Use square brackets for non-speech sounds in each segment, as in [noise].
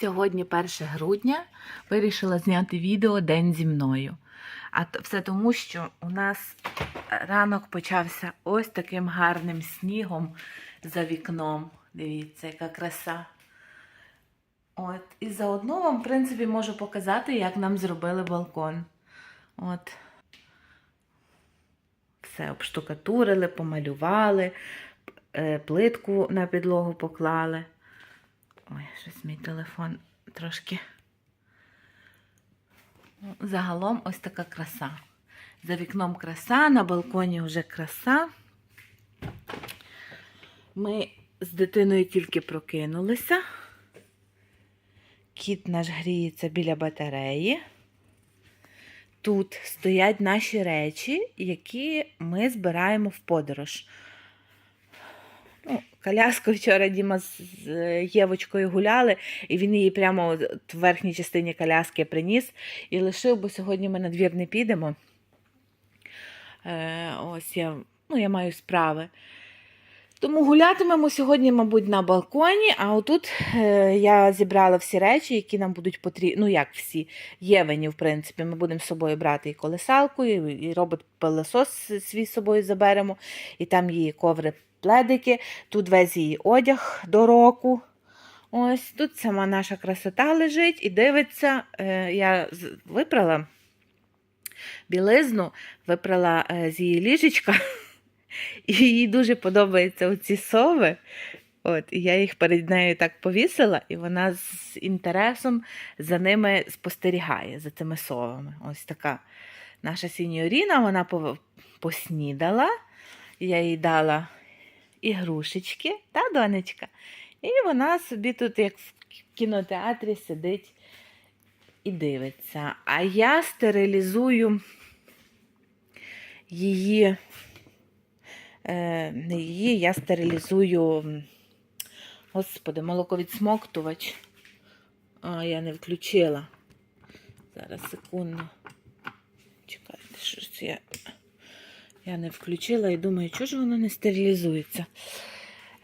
Сьогодні 1 грудня вирішила зняти відео День зі мною. А все тому, що у нас ранок почався ось таким гарним снігом за вікном. Дивіться, яка краса. От. І заодно вам, в принципі, можу показати, як нам зробили балкон. От. Все обштукатурили, помалювали, е, плитку на підлогу поклали. Ой, щось мій телефон трошки. Ну, Загалом ось така краса. За вікном краса, на балконі вже краса. Ми з дитиною тільки прокинулися. Кіт наш гріється біля батареї. Тут стоять наші речі, які ми збираємо в подорож. Ну, коляску вчора Діма з Євочкою гуляли, і він її прямо от в верхній частині коляски приніс і лишив, бо сьогодні ми на двір не підемо. Е, ось я, ну, я маю справи. Тому гулятимемо сьогодні, мабуть, на балконі, а отут е, я зібрала всі речі, які нам будуть потрібні. Ну, як всі, Євені, в принципі, ми будемо з собою брати і колесалку, і, і робот-пилосос свій з собою заберемо, і там її коври пледики, тут весь її одяг до року. Ось тут сама наша красота лежить і дивиться, е, я випрала білизну, випрала е, з її ліжечка, [laughs] і їй дуже подобаються оці сови. От, і я їх перед нею так повісила, і вона з інтересом за ними спостерігає, за цими совами. Ось така наша сіньоріна, вона поснідала. Я їй дала ігрушечки, та донечка. І вона собі тут, як в кінотеатрі, сидить і дивиться. А я стерилізую її, е, не її, я стерилізую, господи, молоковідсмоктувач. А, я не включила. Зараз секунду. Чекайте, що ж я. Я не включила і думаю, чого ж воно не стерилізується.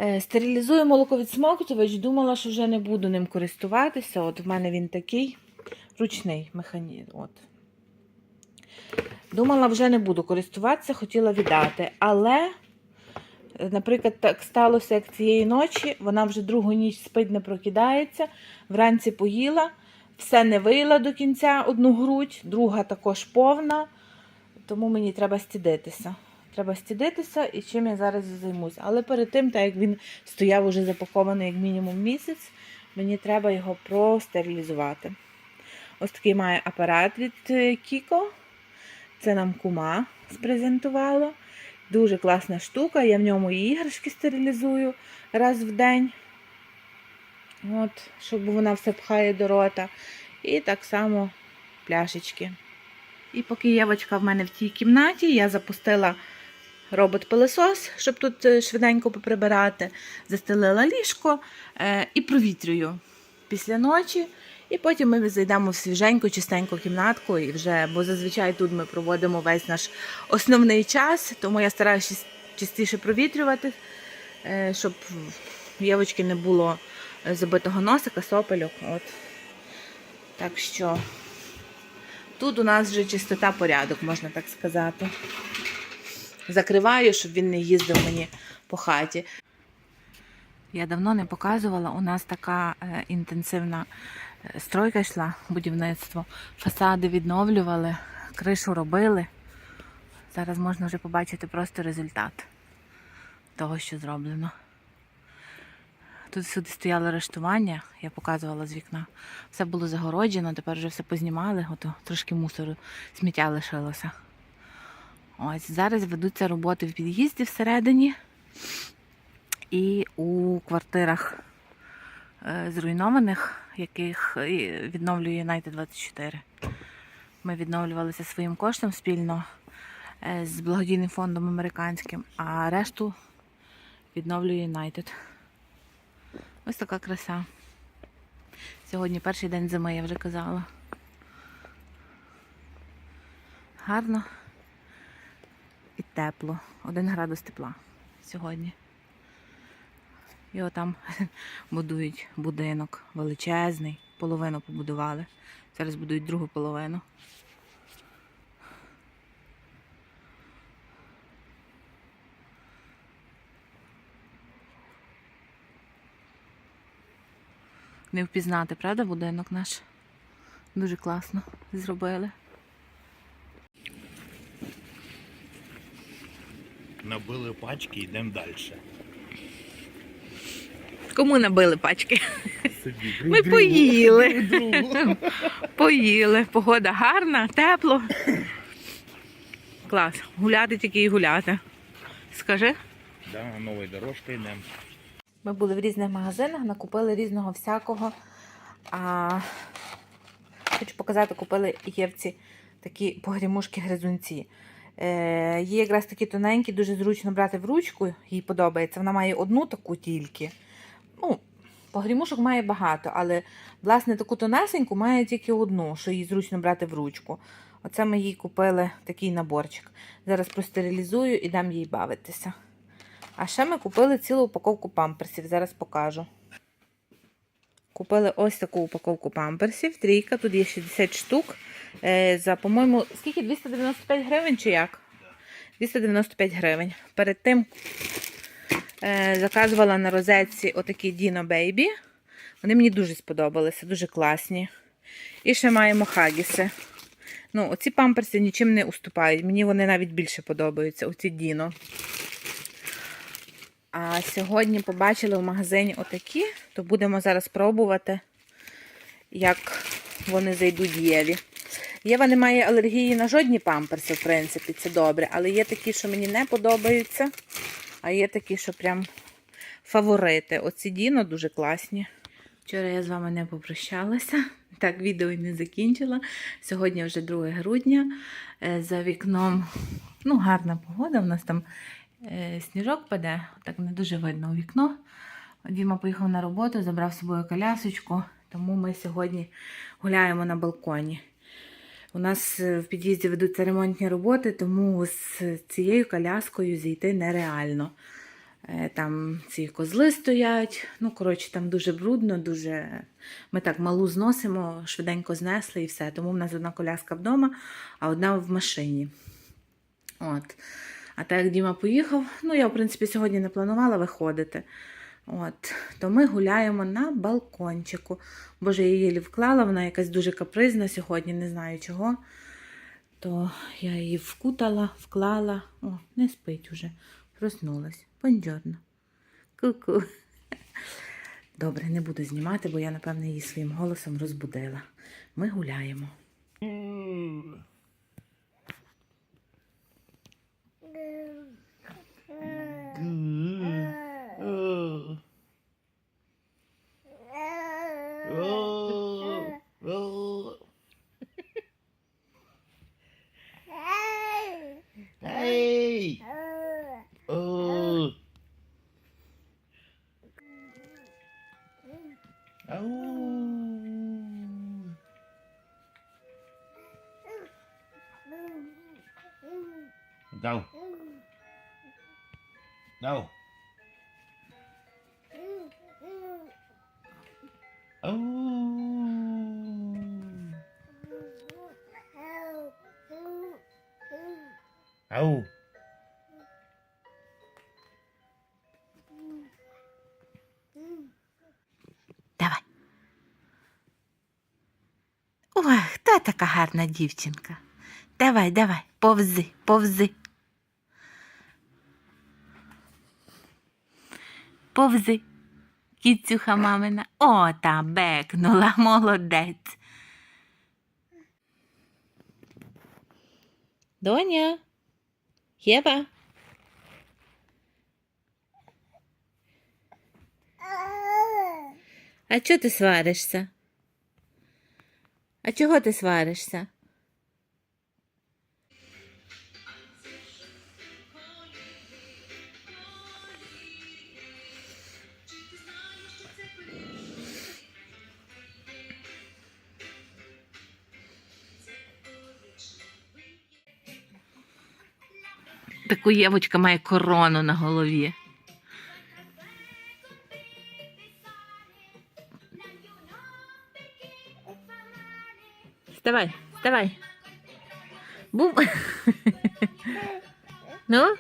Е, Стерилізую молоковідсмоктувач, думала, що вже не буду ним користуватися. От в мене він такий ручний механізм. От. Думала, вже не буду користуватися, хотіла віддати. Але, наприклад, так сталося, як цієї ночі, вона вже другу ніч спить, не прокидається, вранці поїла, все не виїла до кінця одну грудь, друга також повна. Тому мені треба стідитися. Треба стідитися і чим я зараз і займуся. Але перед тим, так як він стояв уже запакований як мінімум місяць, мені треба його простерилізувати. Ось такий має апарат від е, Kiko. Це нам кума спрезентувала. Дуже класна штука. Я в ньому і іграшки стерилізую раз в день. От, щоб вона все пхає до рота. І так само пляшечки. І поки Євочка в мене в тій кімнаті, я запустила робот-пилосос, щоб тут е, швиденько поприбирати, застелила ліжко е, і провітрюю після ночі. І потім ми зайдемо в свіженьку, чистеньку кімнатку, і вже, бо зазвичай тут ми проводимо весь наш основний час, тому я стараюся частіше провітрювати, е, щоб в Євочки не було забитого носика, сопельок. От. Так що Тут у нас вже чистота порядок, можна так сказати. Закриваю, щоб він не їздив мені по хаті. Я давно не показувала. У нас така е, інтенсивна е, стройка йшла, будівництво. Фасади відновлювали, кришу робили. Зараз можна вже побачити просто результат того, що зроблено. Тут сюди стояло арештування, я показувала з вікна. Все було загороджено, тепер вже все познімали, ото трошки мусору, сміття лишилося. Ось зараз ведуться роботи в під'їзді всередині і у квартирах е, зруйнованих, яких е, відновлює United 24. Ми відновлювалися своїм коштом спільно е, з благодійним фондом американським, а решту відновлює United. Ось така краса. Сьогодні перший день зими, я вже казала. Гарно і тепло. Один градус тепла сьогодні. І отам [laughs] будують будинок величезний. половину побудували. Зараз будують другу половину. Не впізнати, правда, будинок наш? Дуже класно зробили. Набили пачки, йдемо далі. Кому набили пачки? Собі. [laughs] Ми поїли. [laughs] Поїли. Погода гарна, тепло. Клас. Гуляти тільки і гуляти. Скажи. Да, новою дорожкою йдемо. Ми були в різних магазинах, накупили різного всякого. А, хочу показати, купили Євці такі погрімушки гризунці. Е, є якраз такі тоненькі, дуже зручно брати в ручку, їй подобається. Вона має одну таку тільки. Ну, погрімушок має багато, але власне таку тонесеньку має тільки одну, що їй зручно брати в ручку. Оце ми їй купили такий наборчик. Зараз простерилізую і дам їй бавитися. А ще ми купили цілу упаковку памперсів. Зараз покажу. Купили ось таку упаковку памперсів. Трійка, тут є 60 штук. Е, за, по-моєму, скільки? 295 гривень чи як? 295 гривень. Перед тим е, заказувала на розетці отакі Dino Baby. Вони мені дуже сподобалися, дуже класні. І ще маємо хагіси. Ну, оці памперси нічим не уступають. Мені вони навіть більше подобаються, оці Dino. А сьогодні побачили в магазині отакі, то будемо зараз пробувати, як вони зайдуть Єві. Єва не має алергії на жодні памперси, в принципі, це добре. Але є такі, що мені не подобаються, а є такі, що прям фаворити. Оці Діно дуже класні. Вчора я з вами не попрощалася. Так, відео і не закінчила. Сьогодні вже 2 грудня. Е, За вікном ну, гарна погода. У нас там сніжок паде, так не дуже видно у вікно. Діма поїхав на роботу, забрав з собою колясочку, тому ми сьогодні гуляємо на балконі. У нас е, в під'їзді ведуться ремонтні роботи, тому з цією коляскою зійти нереально. Е, Там ці козли стоять. Ну, коротше, там дуже брудно, дуже. Ми так малу зносимо, швиденько знесли і все. Тому в нас одна коляска вдома, а одна в машині. От. А так як Діма поїхав, ну я, в принципі, сьогодні не планувала виходити. От, то ми гуляємо на балкончику. Боже, я її вклала, вона якась дуже капризна сьогодні, не знаю чого. То я її вкутала, вклала. О, не спить уже. Проснулась. Бонджорно. Ку-ку. Добре, не буду знімати, бо я, напевне, її своїм голосом розбудила. Ми гуляємо. Go. Oh. Oh. Давай. Ой, хто така гарна дівчинка? Давай, давай, повзи, повзи. Повзи. Кіцюха мамина. О, та бекнула, молодець. Доня. Єва. А чого ти сваришся? А чого ти сваришся? Таку євочка має корону на голові. Вставай, вставай. Бум. [laughs] ну?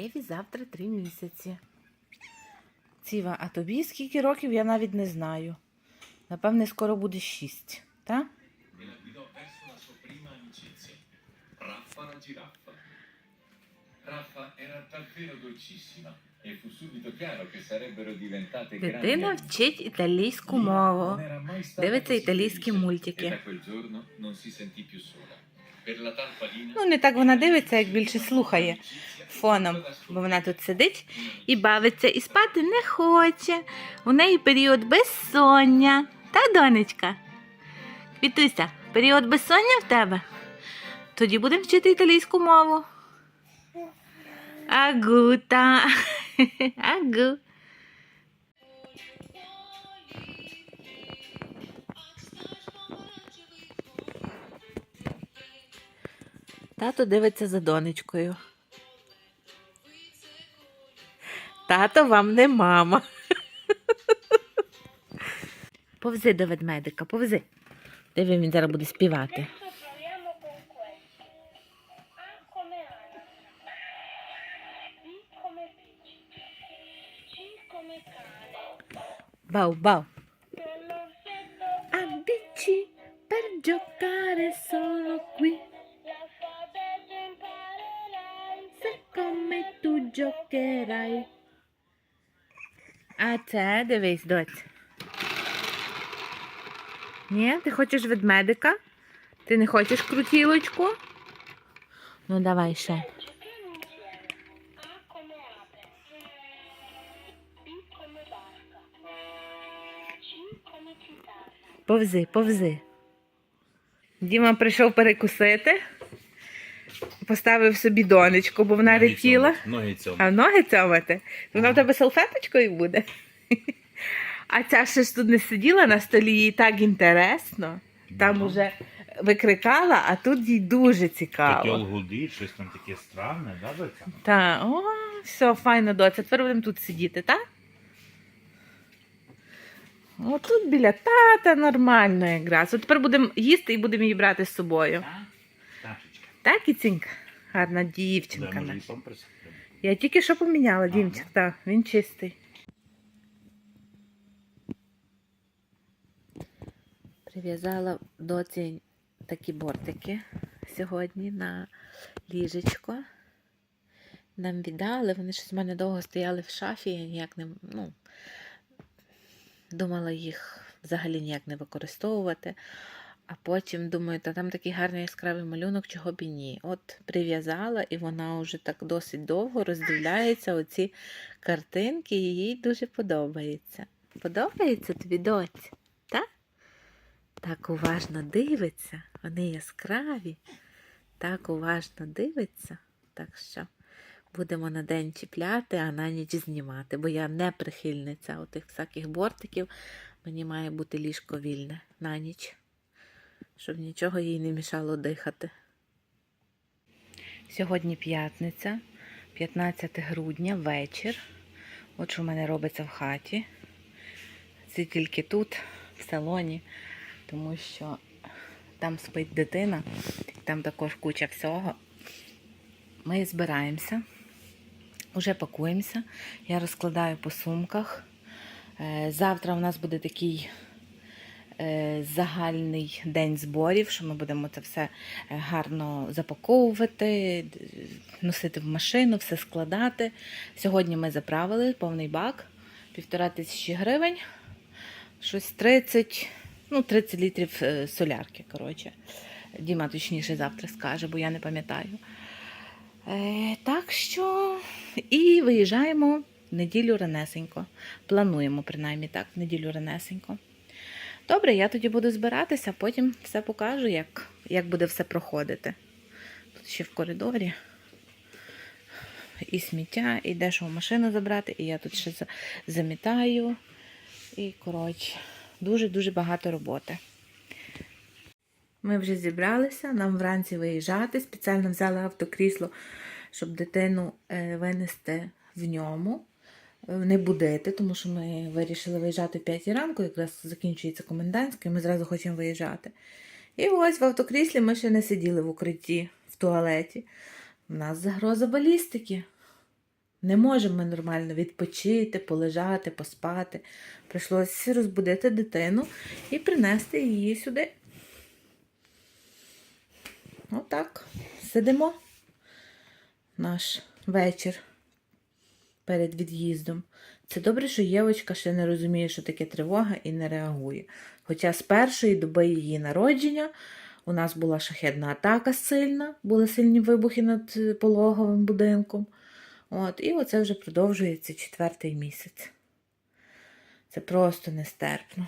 Єві завтра три місяці. Ціва, а тобі скільки років я навіть не знаю. Напевне, скоро буде шість, так? e Дитина вчить італійську мову. Дивиться італійські мультики. E Ну, не так вона дивиться, як більше слухає фоном, бо вона тут сидить і бавиться, і спати не хоче. У неї період безсоння. Та, донечка? Квітуся, період безсоння в тебе? Тоді будемо вчити італійську мову. Агута. [laughs] Агу. Тато дивиться за донечкою. Тато вам не мама. Повзи до ведмедика, повзи. Диви, він зараз буде співати. Adesso proviamo це дивись, доць. Ні, ти хочеш ведмедика? Ти не хочеш крутілочку? Ну, давай ще. Повзи, повзи. Діма прийшов перекусити, поставив собі донечку, бо вона репіла. Ноги цьому. А ноги цьомати? Вона в тебе салфеточкою буде. А ця ще ж тут не сиділа на столі, їй так інтересно. Там уже викрикала, а тут їй дуже цікаво. лгуди, щось там таке странне, да, доця? Так, о, все, файно, доця. Тепер будемо тут сидіти, так? О, тут біля тата нормально якраз. От тепер будемо їсти і будемо її брати з собою. Так? Ташечка. Так? Гарна дівчинка. може і памперс? Я тільки що поміняла. Дімчик, так, він чистий. Прив'язала доці такі бортики сьогодні на ліжечко. Нам віддали, вони щось в мене довго стояли в шафі, я ніяк не ну, думала їх взагалі ніяк не використовувати. А потім думаю, та там такий гарний яскравий малюнок, чого б і ні. От прив'язала, і вона вже так досить довго роздивляється оці картинки, і їй дуже подобається. Подобається тобі доць? Так? Уважно дивиться, вони яскраві, так уважно дивиться. Так що будемо на день чіпляти, а на ніч знімати, бо я не прихильниця отих всяких бортиків. Мені має бути ліжко вільне на ніч щоб нічого їй не мішало дихати. Сьогодні п'ятниця, 15 грудня, вечір. От що в мене робиться в хаті. Це тільки тут, в салоні, тому що там спить дитина, там також куча всього. Ми збираємося, вже пакуємося. Я розкладаю по сумках. Е, Завтра у нас буде такий е, загальний день зборів, що ми будемо це все е, гарно запаковувати, носити в машину, все складати. Сьогодні ми заправили повний бак, півтора тисячі гривень, щось 30, ну, 30 літрів е, солярки. коротше. Діма точніше завтра скаже, бо я не пам'ятаю. Е, так що і виїжджаємо в неділю ранесенько. Плануємо, принаймні так, в неділю ранесенько. Добре, я тоді буду збиратися, потім все покажу, як, як буде все проходити. Тут ще в коридорі. і сміття, і в машину забрати, і я тут ще замітаю. І, коротше, дуже-дуже багато роботи. Ми вже зібралися, нам вранці виїжджати. Спеціально взяли автокрісло, щоб дитину е, винести в ньому, е, не будити, тому що ми вирішили виїжджати в 5 ранку, якраз закінчується комендантська, і ми зразу хочемо виїжджати. І ось в автокріслі ми ще не сиділи в укритті в туалеті. У нас загроза балістики. Не можемо ми нормально відпочити, полежати, поспати. Прийшлося розбудити дитину і принести її сюди. Отак. Сидимо наш вечір перед від'їздом. Це добре, що Євочка ще не розуміє, що таке тривога і не реагує. Хоча з першої доби її народження у нас була шахедна атака сильна, були сильні вибухи над пологовим будинком. От, і оце вже продовжується четвертий місяць. Це просто нестерпно.